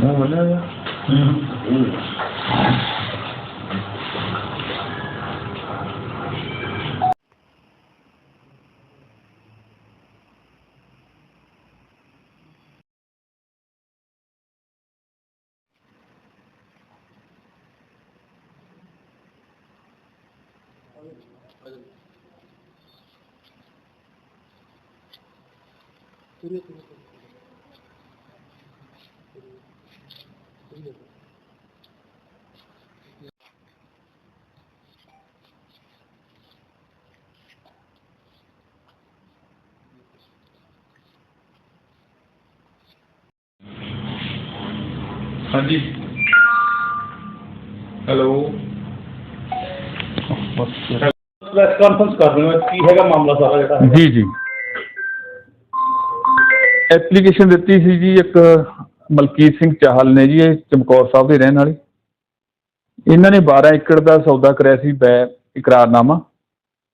Dá uma olhada. Né? Hum. Привет, ਮੂੰਹ ਬੋਲਿਆ ਹਾਂਜੀ ਹੈਲੋ ਪ੍ਰੈਸ ਕਾਨਫਰੰਸ ਕਰ ਰਹੇ ਹੋ ਕੀ ਹੈਗਾ ਮਾਮਲਾ ਸਾਰਾ ਜਿਹੜਾ ਜੀ ਜੀ ਐਪਲੀਕੇਸ਼ਨ ਦਿੱਤੀ ਸੀ ਜੀ ਇੱਕ ਮਲਕੀਤ ਸਿੰਘ ਚਾਹਲ ਨੇ ਜੀ, ਇਹ ਚਮਕੌਰ ਸਾਹਿਬ ਦੇ ਰਹਿਣ ਵਾਲੇ। ਇਹਨਾਂ ਨੇ 12 ਏਕੜ ਦਾ ਸੌਦਾ ਕਰਿਆ ਸੀ ਬੈ ਇਕਰਾਰਨਾਮਾ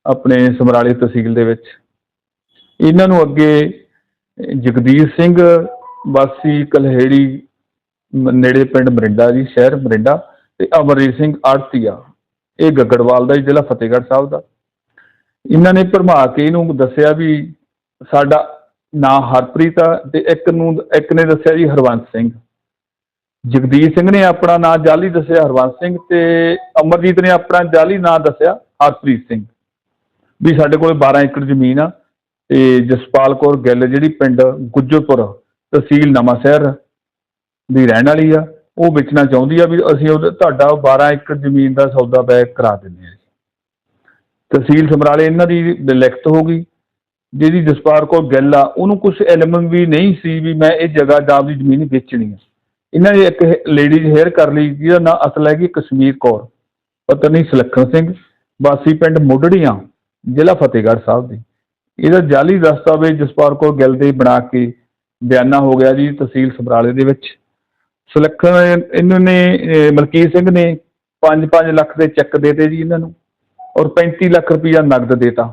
ਆਪਣੇ ਸਮਰਾਲੇ ਤਹਿਸੀਲ ਦੇ ਵਿੱਚ। ਇਹਨਾਂ ਨੂੰ ਅੱਗੇ ਜਗਦੀਸ਼ ਸਿੰਘ, ਵਾਸੀ ਕਲਹੇੜੀ ਨੇੜੇ ਪਿੰਡ ਮਰਿੰਡਾ ਜੀ, ਸ਼ਹਿਰ ਮਰਿੰਡਾ ਤੇ ਅਮਰਜੀਤ ਸਿੰਘ ਆੜਤੀਆ, ਇਹ ਗੱਗੜਵਾਲ ਦਾ ਜੀ, ਜ਼ਿਲ੍ਹਾ ਫਤਿਹਗੜ੍ਹ ਸਾਹਿਬ ਦਾ। ਇਹਨਾਂ ਨੇ ਭਰਮਾ ਕੇ ਇਹਨੂੰ ਦੱਸਿਆ ਵੀ ਸਾਡਾ ਨਾਂ ਹਰਪ੍ਰੀਤ ਆ ਤੇ ਇੱਕ ਨੂੰ ਇੱਕ ਨੇ ਦੱਸਿਆ ਜੀ ਹਰਵੰਤ ਸਿੰਘ। ਜਗਦੀਸ਼ ਸਿੰਘ ਨੇ ਆਪਣਾ ਨਾਂ ਜਾਲੀ ਦੱਸਿਆ ਹਰਵੰਤ ਸਿੰਘ ਤੇ ਅਮਰਜੀਤ ਨੇ ਆਪਣਾ ਜਾਲੀ ਨਾਂ ਦੱਸਿਆ ਹਰਪ੍ਰੀਤ ਸਿੰਘ। ਵੀ ਸਾਡੇ ਕੋਲ 12 ਏਕੜ ਜ਼ਮੀਨ ਆ ਤੇ ਜਸਪਾਲ ਕੌਰ ਗਿੱਲ ਜਿਹੜੀ ਪਿੰਡ ਗੁੱਜਰਪੁਰ ਤਹਿਸੀਲ ਨਵਾਂਸ਼ਹਿਰ ਦੀ ਰਹਿਣ ਵਾਲੀ ਆ, ਉਹ ਵੇਚਣਾ ਚਾਹੁੰਦੀ ਆ ਵੀ ਅਸੀਂ ਉਹਦਾ ਤੁਹਾਡਾ 12 ਏਕੜ ਜ਼ਮੀਨ ਦਾ ਸੌਦਾ ਬੈਕ ਕਰਾ ਦਿੰਦੇ ਆ ਤਹਿਸੀਲ ਸਮਰਾਲੇ ਇਹਨਾਂ ਦੀ ਲਿਖਤ ਹੋ ਗਈ। ਜਿਹਦੀ ਜਸਪਾਲ ਕੌਰ ਗਿੱਲ ਆ, ਉਹਨੂੰ ਕੁਝ ਇਲਮ ਵੀ ਨਹੀਂ ਸੀ ਵੀ ਮੈਂ ਇਹ ਜਗ੍ਹਾ ਦਾ ਆਪਦੀ ਜ਼ਮੀਨ ਵੇਚਣੀ ਆ। ਇਹਨਾਂ ਨੇ ਇੱਕ ਲੇਡੀਜ਼ ਹੇਅਰ ਕਰ ਲਈ, ਜਿਹਦਾ ਨਾਂ ਅਸਲ ਹੈਗੀ ਕਸ਼ਮੀਰ ਕੌਰ, ਪਤਨੀ ਸੁਲੱਖਣ ਸਿੰਘ, ਵਾਸੀ ਪਿੰਡ ਮੁੱਢੜੀਆਂ, ਜ਼ਿਲ੍ਹਾ ਫਤਿਹਗੜ੍ਹ ਸਾਹਿਬ ਦੀ। ਇਹਦਾ ਜਾਲੀ ਦਸਤਾਵੇਜ਼ ਜਸਪਾਲ ਕੌਰ ਗਿੱਲ ਦੇ ਬਣਾ ਕੇ ਬਿਆਨਾ ਹੋ ਗਿਆ ਜੀ ਤਹਿਸੀਲ ਸਮਰਾਲੇ ਦੇ ਵਿੱਚ। ਸੁਲੱਖਣ ਇਹਨਾਂ ਨੇ ਮਲਕੀਤ ਸਿੰਘ ਨੇ 5-5 ਲੱਖ ਦੇ ਚੈੱਕ ਦੇਤੇ ਜੀ ਇਹਨਾਂ ਨੂੰ, ਔਰ 35 ਲੱਖ ਰੁਪਈਆ ਨਗਦ ਦੇਤਾ।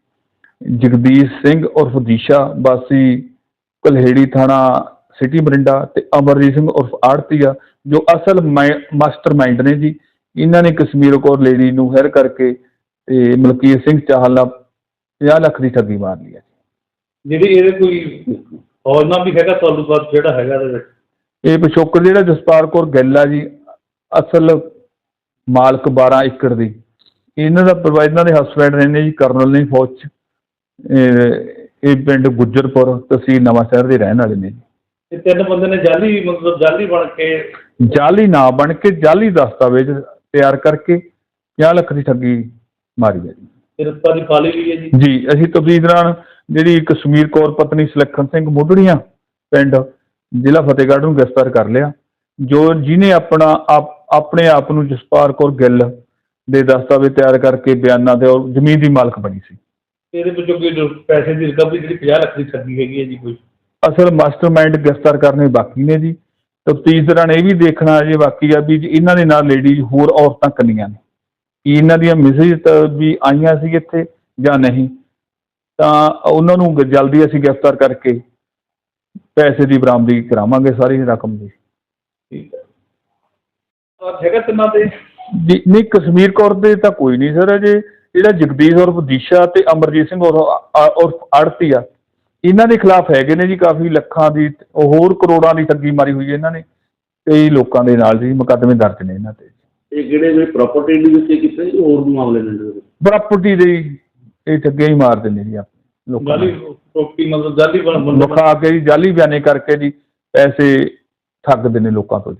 ਜਗਦੀਸ਼ ਸਿੰਘ ਉਰਫ ਦੀਸ਼ਾ ਵਾਸੀ ਕਲਹੇੜੀ ਥਾਣਾ ਸਿਟੀ ਮਰਿੰਡਾ ਤੇ ਅਮਰਜੀਤ ਸਿੰਘ ਉਰਫ ਆੜਤੀਆ ਜੋ ਅਸਲ ਮਾਸਟਰ ਮਾਈਂਡ ਨੇ ਜੀ। ਇਹਨਾਂ ਨੇ ਕਸ਼ਮੀਰ ਕੌਰ ਲੇਡੀ ਨੂੰ ਹੈਰ ਕਰਕੇ ਤੇ ਮਲਕੀਤ ਸਿੰਘ ਚਾਹਲ ਨਾਲ 50 ਲੱਖ ਦੀ ਠੱਗੀ ਮਾਰ ਲਈ ਹੈ ਜਿਹੜੀ ਇਹਦੇ ਕੋਈ ਹੌਲਨਾ ਵੀ ਹੈਗਾ ਤਾਲੁਕਾਤ ਜਿਹੜਾ ਹੈਗਾ ਇਹਦੇ ਵਿੱਚ? ਇਹ ਪਿਛੋਕੜ ਜਿਹੜਾ ਜਸਪਾਲ ਕੌਰ ਗਿੱਲ ਆ ਜੀ ਅਸਲ ਮਾਲਕ 12 ਏਕੜ ਦੀ। ਇਹਨਾਂ ਦਾ ਇਹਨਾਂ ਦੇ ਹਸਬੈਂਡ ਰਹਿੰਦੇ ਜੀ ਕਰਨਲ ਨੇ ਫੌਜ ਚ। ਇਹ ਪਿੰਡ ਗੁੱਜਰਪੁਰ ਤਹਿਸੀਲ ਨਵਾਂ ਸ਼ਹਿਰ ਦੇ ਰਹਿਣ ਵਾਲੇ ਨੇ ਜੀ। ਇਹ ਤਿੰਨ ਬੰਦੇ ਨੇ ਜਾਲੀ ਮਤਲਬ ਜਾਲੀ ਬਣ ਕੇ ਜਾਲੀ ਨਾ ਬਣ ਕੇ ਜਾਲੀ ਦਸਤਾਵੇਜ਼ ਤਿਆਰ ਕਰਕੇ 50 ਲੱਖ ਦੀ ਠੱਗੀ ਮਾਰੀ ਹੈ ਜੀ। ਹੈ ਅਸੀਂ ਤਫਸੀਲ ਦੌਰਾਨ ਜਿਹੜੀ ਕਸ਼ਮੀਰ ਕੌਰ ਪਤਨੀ ਸੁਲੱਖਣ ਸਿੰਘ ਮੁੱਢੜੀਆਂ ਪਿੰਡ ਜ਼ਿਲ੍ਹਾ ਫਤਿਹਗੜ੍ਹ ਨੂੰ ਗ੍ਰਿਫਤਾਰ ਕਰ ਲਿਆ ਜੋ ਜਿਹਨੇ ਆਪਣਾ ਆਪ- ਆਪਣੇ ਆਪ ਨੂੰ ਜਸਪਾਲ ਕੌਰ ਗਿੱਲ ਦੇ ਦਸਤਾਵੇਜ਼ ਤਿਆਰ ਕਰਕੇ ਬਿਆਨਾਂ ਦੇ ਔਰ ਜ਼ਮੀਨ ਦੀ ਮਾਲਕ ਬਣੀ ਸੀ। ਇਹਦੇ ਵਿੱਚੋਂ ਕੋਈ ਜੋ ਪੈਸੇ ਦੀ ਰਿਕਵਰੀ ਜਿਹੜੀ 50 ਲੱਖ ਦੀ ਠੱਗੀ ਹੈਗੀ ਹੈ ਜੀ ਕੋਈ? ਅਸਲ ਮਾਸਟਰਮਾਈਂਡ ਗ੍ਰਿਫਤਾਰ ਕਰਨੇ ਬਾਕੀ ਨੇ ਜੀ। ਤਫਤੀਸ਼ ਦੌਰਾਨ ਇਹ ਵੀ ਦੇਖਣਾ ਅਜੇ ਬਾਕੀ ਆ ਵੀ ਜੀ ਇਹਨਾਂ ਦੇ ਨਾਲ ਲੇਡੀਜ਼ ਹੋਰ ਔਰਤਾਂ ਕੰਨੀਆਂ ਨੇ। ਕੀ ਇਹਨਾਂ ਦੀਆਂ ਮੈਸੇਜ ਵੀ ਆਈਆਂ ਸੀ ਇੱਥੇ ਜਾਂ ਨਹੀਂ? ਤਾਂ ਉਹਨਾਂ ਨੂੰ ਗ- ਜਲਦੀ ਅਸੀਂ ਗ੍ਰਿਫਤਾਰ ਕਰਕੇ ਪੈਸੇ ਦੀ ਬਰਾਮਦੀ ਕਰਾਵਾਂਗੇ ਸਾਰੀ ਰਕਮ ਦੀ। ਠੀਕ ਹੈ। ਤਾਂ ਹੈਗਾ ਤਿੰਨਾਂ ਦੇ ਜੀ ਨਹੀਂ ਕਸ਼ਮੀਰ ਕੌਰ ਦੇ ਤਾਂ ਕੋਈ ਨਹੀਂ ਸਰ ਅਜੇ। ਜਿਹੜਾ ਜਗਦੀਸ਼ ਔਰ ਦੀਸ਼ਾ ਤੇ ਅਮਰਜੀਤ ਸਿੰਘ ਔਰ ਔਰ ਆੜਤੀ ਆ ਇਹਨਾਂ ਦੇ ਖਿਲਾਫ ਹੈਗੇ ਨੇ ਜੀ ਕਾਫੀ ਲੱਖਾਂ ਦੀ ਹੋਰ ਕਰੋੜਾਂ ਦੀ ਠੱਗੀ ਮਾਰੀ ਹੋਈ ਹੈ ਇਹਨਾਂ ਨੇ ਕਈ ਲੋਕਾਂ ਦੇ ਨਾਲ ਜੀ ਮੁਕੱਦਮੇ ਦਰਜ ਨੇ ਇਹਨਾਂ ਤੇ। ਇਹ ਕਿਹੜੇ ਜਿਹੜੇ ਪ੍ਰਾਪਰਟੀ ਦੇ ਵਿੱਚ ਕੀਤੇ ਜੀ ਹੋਰ ਵੀ ਮਾਮਲੇ ਨੇ? ਪ੍ਰਾਪਰਟੀ ਦੇ ਇਹ ਠੱਗੀਆਂ ਹੀ ਮਾਰ ਦਿੰਦੇ ਜੀ ਆਪਣੇ ਲੋਕਾਂ ਜਾਲੀ ਨੂੰ। ਪ੍ਰੋਪਰਟੀ ਮਤਲਬ ਜਾਲੀ ਬਣ ਬੰਦੇ ਵਿਖਾ ਕੇ ਜੀ ਜਾਲੀ ਬਿਆਨੇ ਕਰਕੇ ਜੀ ਪੈਸੇ ਠੱਗਦੇ ਨੇ ਲੋਕਾਂ ਤੋਂ ਜੀ।